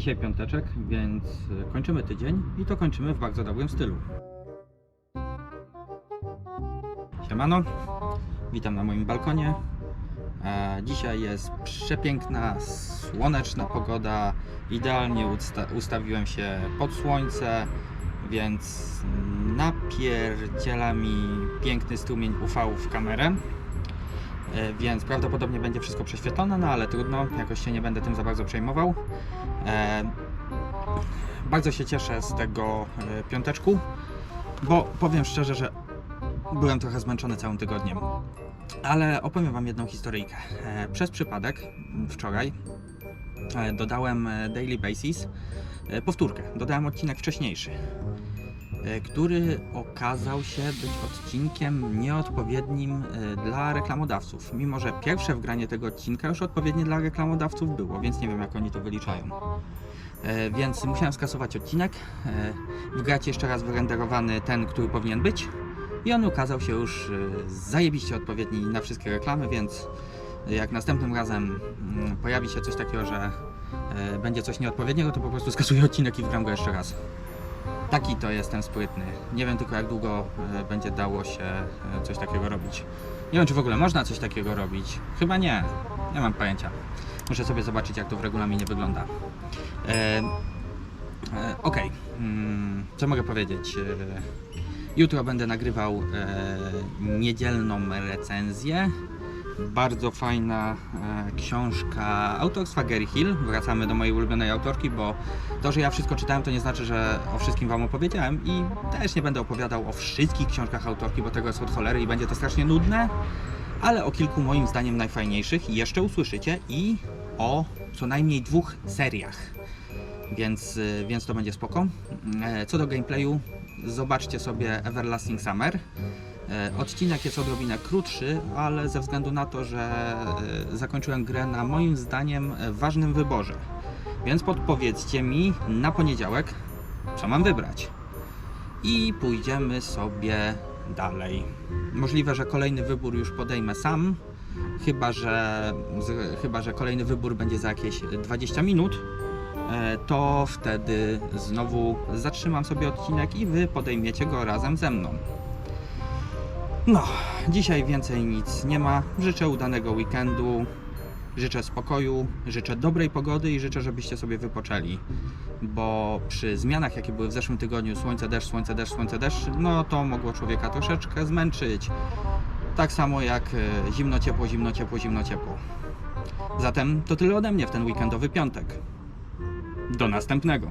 Dzisiaj piąteczek, więc e, kończymy tydzień i to kończymy w bardzo dobrym stylu. Siemano, witam na moim balkonie. E, Dzisiaj jest przepiękna, słoneczna pogoda. Idealnie usta- ustawiłem się pod słońce, więc napierdziela mi piękny strumień UV w kamerę. E, Więc prawdopodobnie będzie wszystko prześwietlone, no ale trudno, jakoś się nie będę tym za bardzo przejmował. E, Bardzo się cieszę z tego e, piąteczku, bo powiem szczerze, że byłem trochę zmęczony całym tygodniem. Ale opowiem Wam jedną historyjkę. Przez przypadek wczoraj dodałem Daily Basis powtórkę. Dodałem odcinek wcześniejszy, który okazał się być odcinkiem nieodpowiednim e, dla reklamodawców. Mimo, że pierwsze wgranie tego odcinka już odpowiednie dla reklamodawców było, więc nie wiem jak oni to wyliczają. E, Więc musiałem skasować odcinek, e, wgrać jeszcze raz wyrenderowany ten, który powinien być. I on ukazał się już e, zajebiście odpowiedni na wszystkie reklamy, więc jak następnym razem mm, pojawi się coś takiego, że e, będzie coś nieodpowiedniego, to po prostu skasuję odcinek i wgram go jeszcze raz. Taki to jestem sprytny. Nie wiem tylko jak długo e, będzie dało się e, coś takiego robić. Nie wiem czy w ogóle można coś takiego robić. Chyba nie. Nie mam pojęcia. Muszę sobie zobaczyć jak to w regulaminie wygląda. E, Okej. Mm, Co mogę powiedzieć? Jutro będę nagrywał niedzielną recenzję. Bardzo fajna e, książka autorstwa Gary Hill. Wracamy do mojej ulubionej autorki, bo to, że ja wszystko czytałem, to nie znaczy, że o wszystkim Wam opowiedziałem i też nie będę opowiadał o wszystkich książkach autorki, bo tego jest od cholery i będzie to strasznie nudne, ale o kilku moim zdaniem najfajniejszych jeszcze usłyszycie i o co najmniej dwóch seriach więc, y, więc to będzie spoko. E, Co do gameplayu, zobaczcie sobie Everlasting Summer. E, Odcinek jest odrobinę krótszy, ale ze względu na to, że e, zakończyłem grę na moim zdaniem ważnym wyborze. Więc podpowiedzcie mi na poniedziałek, co mam wybrać. I pójdziemy sobie dalej. Możliwe, że kolejny wybór już podejmę sam, chyba że, chyba, że kolejny wybór będzie za jakieś 20 minut e, to wtedy znowu zatrzymam sobie odcinek i wy podejmiecie go razem ze mną. No, dzisiaj więcej nic nie ma. Życzę udanego weekendu, życzę spokoju, życzę dobrej pogody i życzę, żebyście sobie wypoczęli. Bo przy zmianach, jakie były w zeszłym tygodniu, słońce, deszcz, słońce, deszcz, słońce, deszcz, no to mogło człowieka troszeczkę zmęczyć. Tak samo jak e, zimno, ciepło, zimno, ciepło, zimno, ciepło. Zatem to tyle ode mnie w ten weekendowy piątek. Do następnego.